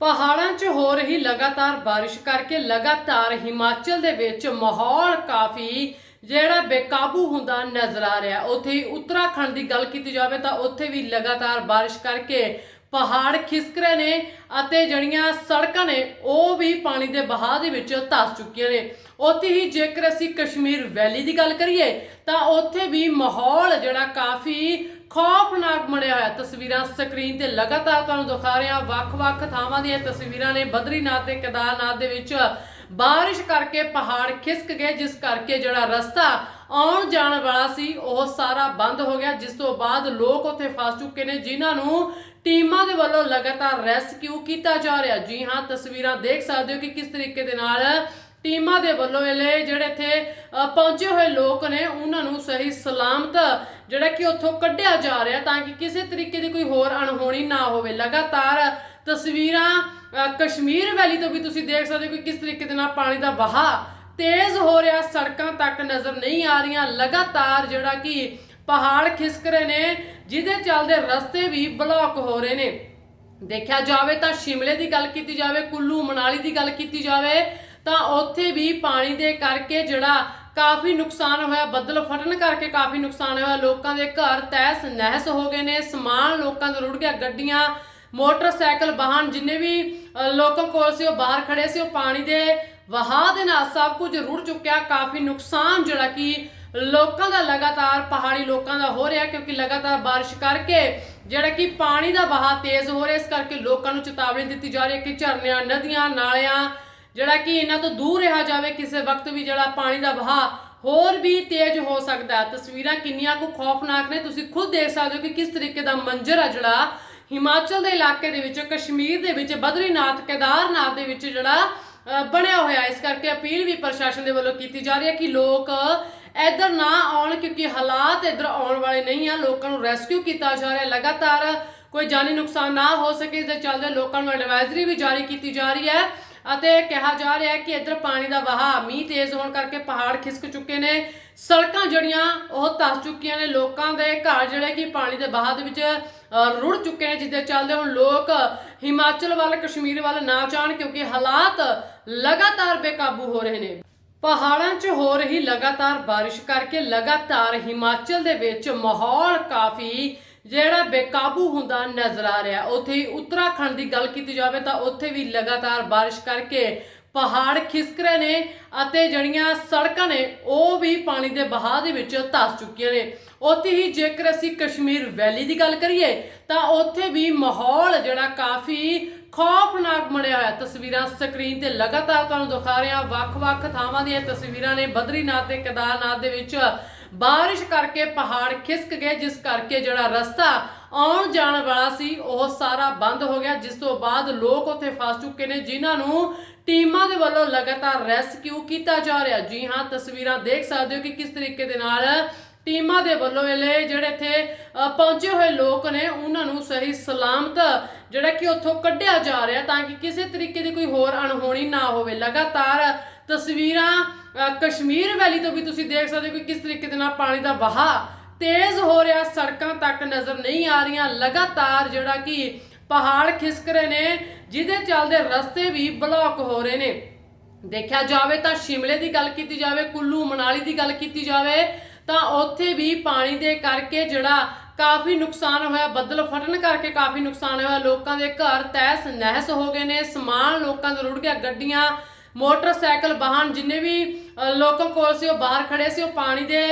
ਪਹਾੜਾਂ 'ਚ ਹੋ ਰਹੀ ਲਗਾਤਾਰ ਬਾਰਿਸ਼ ਕਰਕੇ ਲਗਾਤਾਰ ਹਿਮਾਚਲ ਦੇ ਵਿੱਚ ਮਾਹੌਲ ਕਾਫੀ ਜਿਹੜਾ ਬੇਕਾਬੂ ਹੁੰਦਾ ਨਜ਼ਰ ਆ ਰਿਹਾ। ਉੱਥੇ ਹੀ ਉੱਤਰਾਖੰਡ ਦੀ ਗੱਲ ਕੀਤੀ ਜਾਵੇ ਤਾਂ ਉੱਥੇ ਵੀ ਲਗਾਤਾਰ ਬਾਰਿਸ਼ ਕਰਕੇ ਪਹਾੜ ਖਿਸਕ ਰਹੇ ਨੇ ਅਤੇ ਜਿਹੜੀਆਂ ਸੜਕਾਂ ਨੇ ਉਹ ਵੀ ਪਾਣੀ ਦੇ ਬਹਾਅ ਦੇ ਵਿੱਚ ਧੱਸ ਚੁੱਕੀਆਂ ਨੇ। ਉੱਥੇ ਹੀ ਜੇਕਰ ਅਸੀਂ ਕਸ਼ਮੀਰ ਵੈਲੀ ਦੀ ਗੱਲ ਕਰੀਏ ਤਾਂ ਉੱਥੇ ਵੀ ਮਾਹੌਲ ਜਿਹੜਾ ਕਾਫੀ ਖੌਫਨਾਕ ਬਣਿਆ ਹੋਇਆ ਤਸਵੀਰਾਂ ਸਕਰੀਨ ਤੇ ਲਗਾਤਾਰ ਤੁਹਾਨੂੰ ਦਿਖਾ ਰਿਹਾ ਵੱਖ-ਵੱਖ ਥਾਵਾਂ ਦੀਆਂ ਤਸਵੀਰਾਂ ਨੇ ਬਦਰੀਨਾਥ ਤੇ ਕੇਦਾਰਨਾਥ ਦੇ ਵਿੱਚ ਬਾਰਿਸ਼ ਕਰਕੇ ਪਹਾੜ ਖਿਸਕ ਗਏ, ਜਿਸ ਕਰਕੇ ਜਿਹੜਾ ਰਸਤਾ ਆਉਣ ਜਾਣ ਵਾਲਾ ਸੀ, ਉਹ ਸਾਰਾ ਬੰਦ ਹੋ ਗਿਆ। ਜਿਸ ਤੋਂ ਬਾਅਦ ਲੋਕ ਉੱਥੇ ਫਸ ਚੁੱਕੇ ਨੇ, ਜਿਨ੍ਹਾਂ ਨੂੰ ਟੀਮਾਂ ਦੇ ਵੱਲੋਂ ਲਗਾਤਾਰ ਰੈਸਕਿਊ ਕੀਤਾ ਜਾ ਰਿਹਾ। ਜੀ ਹਾਂ, ਤਸਵੀਰਾਂ ਦੇਖ ਸਕਦੇ ਹੋ ਕਿ ਕਿਸ ਤਰੀਕੇ ਦੇ ਨਾਲ ਟੀਮਾਂ ਦੇ ਵੱਲੋਂ ਇਹ ਜਿਹੜੇ ਇੱਥੇ ਪਹੁੰਚੇ ਹੋਏ ਲੋਕ ਨੇ, ਉਹਨਾਂ ਨੂੰ ਸਹੀ ਸਲਾਮਤ, ਜਿਹੜਾ ਕਿ ਉੱਥੋਂ ਕੱਢਿਆ ਜਾ ਰਿਹਾ ਤਾਂ ਕਿ ਕਿਸੇ ਤਰੀਕੇ ਦੀ ਕੋਈ ਹੋਰ ਅਣਹੋਣੀ ਨਾ ਹੋਵੇ। ਲਗਾਤਾਰ ਤਸਵੀਰਾਂ ਕਸ਼ਮੀਰ ਵੈਲੀ ਤੋਂ ਵੀ ਤੁਸੀਂ ਦੇਖ ਸਕਦੇ ਹੋ ਕਿ ਕਿਸ ਤਰੀਕੇ ਦੇ ਨਾਲ ਪਾਣੀ ਦਾ ਵਹਾਅ ਤੇਜ਼ ਹੋ ਰਿਹਾ, ਸੜਕਾਂ ਤੱਕ ਨਜ਼ਰ ਨਹੀਂ ਆ ਰਹੀਆਂ। ਲਗਾਤਾਰ ਜਿਹੜਾ ਕਿ ਪਹਾੜ ਖਿਸਕ ਰਹੇ ਨੇ, ਜਿਹਦੇ ਚੱਲਦੇ ਰਸਤੇ ਵੀ ਬਲੌਕ ਹੋ ਰਹੇ ਨੇ। ਦੇਖਿਆ ਜਾਵੇ ਤਾਂ ਸ਼ਿਮਲੇ ਦੀ ਗੱਲ ਕੀਤੀ ਜਾਵੇ, ਕੁੱਲੂ ਮਨਾਲੀ ਦੀ ਗੱਲ ਕੀਤੀ ਜਾਵੇ ਤਾਂ ਉੱਥੇ ਵੀ ਪਾਣੀ ਦੇ ਕਰਕੇ ਜਿਹੜਾ ਕਾਫੀ ਨੁਕਸਾਨ ਹੋਇਆ, ਬੱਦਲ ਫਟਣ ਕਰਕੇ ਕਾਫੀ ਨੁਕਸਾਨ ਹੋਇਆ। ਲੋਕਾਂ ਦੇ ਘਰ ਤਹਿਸ ਨਹਿਸ ਹੋ ਗਏ ਨੇ, ਸਮਾਨ ਲੋਕਾਂ ਦਾ ਰੁੜ ਗਿਆ। ਗੱਡੀਆਂ, ਮੋਟਰਸਾਈਕਲ, ਵਾਹਨ ਜਿੰਨੇ ਵੀ ਲੋਕਾਂ ਕੋਲ ਸੀ, ਉਹ ਬਾਹਰ ਖੜੇ ਸੀ। ਉਹ ਪਾਣੀ ਦੇ ਵਹਾਅ ਦੇ ਨਾਲ ਸਭ ਕੁਝ ਰੁੜ ਚੁੱਕਿਆ। ਕਾਫੀ ਨੁਕਸਾਨ ਜਿਹੜਾ ਕਿ ਲੋਕਾਂ ਦਾ ਲਗਾਤਾਰ, ਪਹਾੜੀ ਲੋਕਾਂ ਦਾ ਹੋ ਰਿਹਾ, ਕਿਉਂਕਿ ਲਗਾਤਾਰ ਬਾਰਿਸ਼ ਕਰਕੇ ਜਿਹੜਾ ਕਿ ਪਾਣੀ ਦਾ ਵਹਾਅ ਤੇਜ਼ ਹੋ ਰਿਹਾ। ਇਸ ਕਰਕੇ ਲੋਕਾਂ ਨੂੰ ਚੇਤਾਵਨੀ ਦਿੱਤੀ ਜਾ ਰਹੀ ਹੈ ਕਿ ਝਰਨਿਆਂ, ਨਦੀਆਂ, ਨਾਲਿਆਂ ਜਿਹੜਾ ਕਿ ਇਹਨਾਂ ਤੋਂ ਦੂਰ ਰਿਹਾ ਜਾਵੇ ਕਿਸੇ ਵਕਤ ਵੀ ਜਿਹੜਾ ਪਾਣੀ ਦਾ ਵਹਾਅ ਹੋਰ ਵੀ ਤੇਜ਼ ਹੋ ਸਕਦਾ ਤਸਵੀਰਾਂ ਕਿੰਨੀਆਂ ਕੁ ਖੌਫਨਾਕ ਨੇ। ਤੁਸੀਂ ਖੁਦ ਦੇਖ ਸਕਦੇ ਹੋ ਕਿ ਕਿਸ ਤਰੀਕੇ ਦਾ ਮੰਜ਼ਰ ਆ ਜਿਹੜਾ ਹਿਮਾਚਲ ਦੇ ਇਲਾਕੇ ਦੇ ਵਿੱਚ, ਕਸ਼ਮੀਰ ਦੇ ਵਿੱਚ, ਬਦਰੀਨਾਥ, ਕੇਦਾਰਨਾਥ ਦੇ ਵਿੱਚ ਜਿਹੜਾ ਬਣਿਆ ਹੋਇਆ ਇਸ ਕਰਕੇ ਅਪੀਲ ਵੀ ਪ੍ਰਸ਼ਾਸਨ ਦੇ ਵੱਲੋਂ ਕੀਤੀ ਜਾ ਰਹੀ ਹੈ ਕਿ ਲੋਕ ਇੱਧਰ ਨਾ ਆਉਣ ਕਿਉਂਕਿ ਹਾਲਾਤ ਇੱਧਰ ਆਉਣ ਵਾਲੇ ਨਹੀਂ ਆ। ਲੋਕਾਂ ਨੂੰ ਰੈਸਕਿਊ ਕੀਤਾ ਜਾ ਰਿਹਾ ਲਗਾਤਾਰ ਕੋਈ ਜਾਨੀ ਨੁਕਸਾਨ ਨਾ ਹੋ ਸਕੇ। ਇਸ ਦੇ ਚੱਲਦੇ ਲੋਕਾਂ ਨੂੰ ਐਡਵਾਈਜ਼ਰੀ ਵੀ ਜਾਰੀ ਕੀਤੀ ਜਾ ਰਹੀ ਹੈ। ਅਤੇ ਕਿਹਾ ਜਾ ਰਿਹਾ ਹੈ ਕਿ ਇੱਧਰ ਪਾਣੀ ਦਾ ਵਹਾਅ ਮੀਂਹ ਤੇਜ਼ ਹੋਣ ਕਰਕੇ ਪਹਾੜ ਖਿਸਕ ਚੁੱਕੇ ਨੇ। ਸੜਕਾਂ ਜਿਹੜੀਆਂ, ਉਹ ਧੱਸ ਚੁੱਕੀਆਂ ਨੇ। ਲੋਕਾਂ ਦੇ ਘਰ ਜਿਹੜੇ ਕਿ ਪਾਣੀ ਦੇ ਵਹਾਅ ਦੇ ਵਿੱਚ ਰੁੜ ਚੁੱਕੇ ਨੇ, ਜਿੱਦੇ ਚੱਲਦੇ ਹੁਣ ਲੋਕ ਹਿਮਾਚਲ ਵੱਲ, ਕਸ਼ਮੀਰ ਵੱਲ ਨਾ ਜਾਣ ਕਿਉਂਕਿ ਹਾਲਾਤ ਲਗਾਤਾਰ ਬੇਕਾਬੂ ਹੋ ਰਹੇ ਨੇ। ਪਹਾੜਾਂ 'ਚ ਹੋ ਰਹੀ ਲਗਾਤਾਰ ਬਾਰਿਸ਼ ਕਰਕੇ ਲਗਾਤਾਰ ਹਿਮਾਚਲ ਦੇ ਵਿੱਚ ਮਾਹੌਲ ਕਾਫੀ ਜਿਹੜਾ ਬੇਕਾਬੂ ਹੁੰਦਾ ਨਜ਼ਰ ਆ ਰਿਹਾ। ਉੱਥੇ ਹੀ ਉੱਤਰਾਖੰਡ ਦੀ ਗੱਲ ਕੀਤੀ ਜਾਵੇ ਤਾਂ ਉੱਥੇ ਵੀ ਲਗਾਤਾਰ ਬਾਰਿਸ਼ ਕਰਕੇ ਪਹਾੜ ਖਿਸਕ ਰਹੇ ਨੇ ਅਤੇ ਜਿਹੜੀਆਂ ਸੜਕਾਂ ਨੇ, ਉਹ ਵੀ ਪਾਣੀ ਦੇ ਬਹਾਅ ਦੇ ਵਿੱਚ ਧੱਸ ਚੁੱਕੀਆਂ ਨੇ। ਉੱਥੇ ਹੀ ਜੇਕਰ ਅਸੀਂ ਕਸ਼ਮੀਰ ਵੈਲੀ ਦੀ ਗੱਲ ਕਰੀਏ, ਤਾਂ ਉੱਥੇ ਵੀ ਮਾਹੌਲ ਜਿਹੜਾ ਕਾਫੀ ਖੌਫਨਾਕ ਬਣਿਆ ਹੋਇਆ। ਤਸਵੀਰਾਂ ਸਕਰੀਨ ਤੇ ਲਗਾਤਾਰ ਤੁਹਾਨੂੰ ਦਿਖਾ ਰਹੇ। ਹਾਂ ਵੱਖ-ਵੱਖ ਥਾਵਾਂ ਦੀਆਂ ਤਸਵੀਰਾਂ ਨੇ। ਬਦਰੀਨਾਥ ਤੇ ਕੇਦਾਰਨਾਥ ਦੇ ਵਿੱਚ ਬਾਰਿਸ਼ ਕਰਕੇ ਪਹਾੜ ਖਿਸਕ ਗਏ, ਜਿਸ ਕਰਕੇ ਜਿਹੜਾ ਰਸਤਾ ਆਉਣ ਜਾਣ ਵਾਲਾ ਸੀ, ਉਹ ਸਾਰਾ ਬੰਦ ਹੋ ਗਿਆ। ਜਿਸ ਤੋਂ ਬਾਅਦ ਲੋਕ ਉੱਥੇ ਫਸ ਚੁੱਕੇ ਨੇ, ਜਿਨ੍ਹਾਂ ਨੂੰ ਟੀਮਾਂ ਦੇ ਵੱਲੋਂ ਲਗਾਤਾਰ ਰੈਸਕਿਊ ਕੀਤਾ ਜਾ ਰਿਹਾ। ਜੀ ਹਾਂ, ਤਸਵੀਰਾਂ ਦੇਖ ਸਕਦੇ ਹੋ ਕਿ ਕਿਸ ਤਰੀਕੇ ਦੇ ਨਾਲ ਟੀਮਾਂ ਦੇ ਵੱਲੋਂ ਇਹ ਜਿਹੜੇ ਇੱਥੇ ਪਹੁੰਚੇ ਹੋਏ ਲੋਕ ਨੇ, ਉਹਨਾਂ ਨੂੰ ਸਹੀ ਸਲਾਮਤ, ਜਿਹੜਾ ਕਿ ਉੱਥੋਂ ਕੱਢਿਆ ਜਾ ਰਿਹਾ ਤਾਂ ਕਿ ਕਿਸੇ ਤਰੀਕੇ ਦੀ ਕੋਈ ਹੋਰ ਅਣਹੋਣੀ ਨਾ ਹੋਵੇ। ਲਗਾਤਾਰ ਤਸਵੀਰਾਂ ਕਸ਼ਮੀਰ ਵੈਲੀ ਤੋਂ ਵੀ ਤੁਸੀਂ ਦੇਖ ਸਕਦੇ ਹੋ ਕਿ ਕਿਸ ਤਰੀਕੇ ਦੇ ਨਾਲ ਪਾਣੀ ਦਾ ਵਹਾਅ ਤੇਜ਼ ਹੋ ਰਿਹਾ, ਸੜਕਾਂ ਤੱਕ ਨਜ਼ਰ ਨਹੀਂ ਆ ਰਹੀਆਂ। ਲਗਾਤਾਰ ਜਿਹੜਾ ਕਿ ਪਹਾੜ ਖਿਸਕ ਰਹੇ ਨੇ, ਜਿਹਦੇ ਚੱਲਦੇ ਰਸਤੇ ਵੀ ਬਲੌਕ ਹੋ ਰਹੇ ਨੇ। ਦੇਖਿਆ ਜਾਵੇ ਤਾਂ ਸ਼ਿਮਲੇ ਦੀ ਗੱਲ ਕੀਤੀ ਜਾਵੇ, ਕੁੱਲੂ ਮਨਾਲੀ ਦੀ ਗੱਲ ਕੀਤੀ ਜਾਵੇ ਤਾਂ ਉੱਥੇ ਵੀ ਪਾਣੀ ਦੇ ਕਰਕੇ ਜਿਹੜਾ ਕਾਫੀ ਨੁਕਸਾਨ ਹੋਇਆ, ਬੱਦਲ ਫਟਣ ਕਰਕੇ ਕਾਫੀ ਨੁਕਸਾਨ ਹੋਇਆ। ਲੋਕਾਂ ਦੇ ਘਰ ਤਹਿਸ ਨਹਿਸ ਹੋ ਗਏ ਨੇ, ਸਮਾਨ ਲੋਕਾਂ ਦਾ ਰੁੜ ਗਿਆ, ਗੱਡੀਆਂ, ਮੋਟਰਸਾਈਕਲ, ਵਾਹਨ ਜਿੰਨੇ ਵੀ ਲੋਕਾਂ ਕੋਲ ਸੀ, ਉਹ ਬਾਹਰ ਖੜੇ ਸੀ, ਉਹ ਪਾਣੀ ਦੇ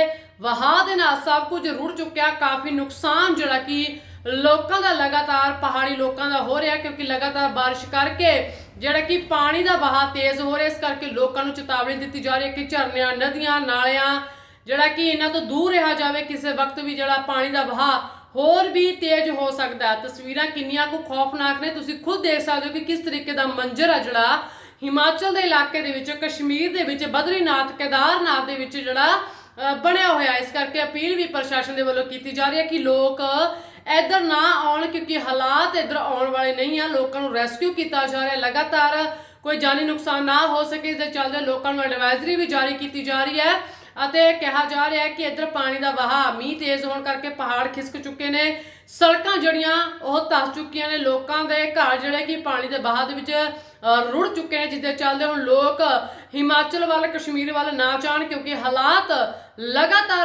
ਵਹਾਅ ਦੇ ਨਾਲ ਸਭ ਕੁਝ ਰੁੜ ਚੁੱਕਿਆ। ਕਾਫੀ ਨੁਕਸਾਨ ਜਿਹੜਾ ਕਿ ਲੋਕਾਂ ਦਾ ਲਗਾਤਾਰ, ਪਹਾੜੀ ਲੋਕਾਂ ਦਾ ਹੋ ਰਿਹਾ, ਕਿਉਂਕਿ ਲਗਾਤਾਰ ਬਾਰਿਸ਼ ਕਰਕੇ ਜਿਹੜਾ ਕਿ ਪਾਣੀ ਦਾ ਵਹਾਅ ਤੇਜ਼ ਹੋ ਰਿਹਾ। ਇਸ ਕਰਕੇ ਲੋਕਾਂ ਨੂੰ ਚੇਤਾਵਨੀ ਦਿੱਤੀ ਜਾ ਰਹੀ ਹੈ ਕਿ ਝਰਨਿਆਂ, ਨਦੀਆਂ, ਨਾਲਿਆਂ ਜਿਹੜਾ ਕਿ ਇਹਨਾਂ ਤੋਂ ਦੂਰ ਰਿਹਾ ਜਾਵੇ ਕਿਸੇ ਵਕਤ ਵੀ ਜਿਹੜਾ ਪਾਣੀ ਦਾ ਵਹਾਅ ਹੋਰ ਵੀ ਤੇਜ਼ ਹੋ ਸਕਦਾ ਤਸਵੀਰਾਂ ਕਿੰਨੀਆਂ ਕੁ ਖੌਫਨਾਕ ਨੇ। ਤੁਸੀਂ ਖੁਦ ਦੇਖ ਸਕਦੇ ਹੋ ਕਿ ਕਿਸ ਤਰੀਕੇ ਦਾ ਮੰਜ਼ਰ ਆ ਜਿਹੜਾ ਹਿਮਾਚਲ ਦੇ ਇਲਾਕੇ ਦੇ ਵਿੱਚ, ਕਸ਼ਮੀਰ ਦੇ ਵਿੱਚ, ਬਦਰੀਨਾਥ, ਕੇਦਾਰਨਾਥ ਦੇ ਵਿੱਚ ਜਿਹੜਾ ਬਣਿਆ ਹੋਇਆ ਇਸ ਕਰਕੇ ਅਪੀਲ ਵੀ ਪ੍ਰਸ਼ਾਸਨ ਦੇ ਵੱਲੋਂ ਕੀਤੀ ਜਾ ਰਹੀ ਹੈ ਕਿ ਲੋਕ ਇੱਧਰ ਨਾ ਆਉਣ ਕਿਉਂਕਿ ਹਾਲਾਤ ਇੱਧਰ ਆਉਣ ਵਾਲੇ ਨਹੀਂ ਆ। ਲੋਕਾਂ ਨੂੰ ਰੈਸਕਿਊ ਕੀਤਾ ਜਾ ਰਿਹਾ ਲਗਾਤਾਰ ਕੋਈ ਜਾਨੀ ਨੁਕਸਾਨ ਨਾ ਹੋ ਸਕੇ। ਇਸ ਦੇ ਚੱਲਦੇ ਲੋਕਾਂ ਨੂੰ ਐਡਵਾਈਜ਼ਰੀ ਵੀ ਜਾਰੀ ਕੀਤੀ ਜਾ ਰਹੀ ਹੈ। ਅਤੇ ਕਿਹਾ ਜਾ ਰਿਹਾ ਹੈ ਕਿ ਇੱਧਰ ਪਾਣੀ ਦਾ ਵਹਾਅ ਮੀਂਹ ਤੇਜ਼ ਹੋਣ ਕਰਕੇ ਪਹਾੜ ਖਿਸਕ ਚੁੱਕੇ ਨੇ। ਸੜਕਾਂ ਜਿਹੜੀਆਂ, ਉਹ ਧੱਸ ਚੁੱਕੀਆਂ ਨੇ। ਲੋਕਾਂ ਦੇ ਘਰ ਜਿਹੜੇ ਕਿ ਪਾਣੀ ਦੇ ਵਹਾਅ ਦੇ ਵਿੱਚ ਰੁੜ ਚੁੱਕੇ ਨੇ, ਜਿੱਦੇ ਚੱਲਦੇ ਹੁਣ ਲੋਕ ਹਿਮਾਚਲ ਵੱਲ, ਕਸ਼ਮੀਰ ਵੱਲ ਨਾ ਜਾਣ, ਕਿਉਂਕਿ ਹਾਲਾਤ ਲਗਾਤਾਰ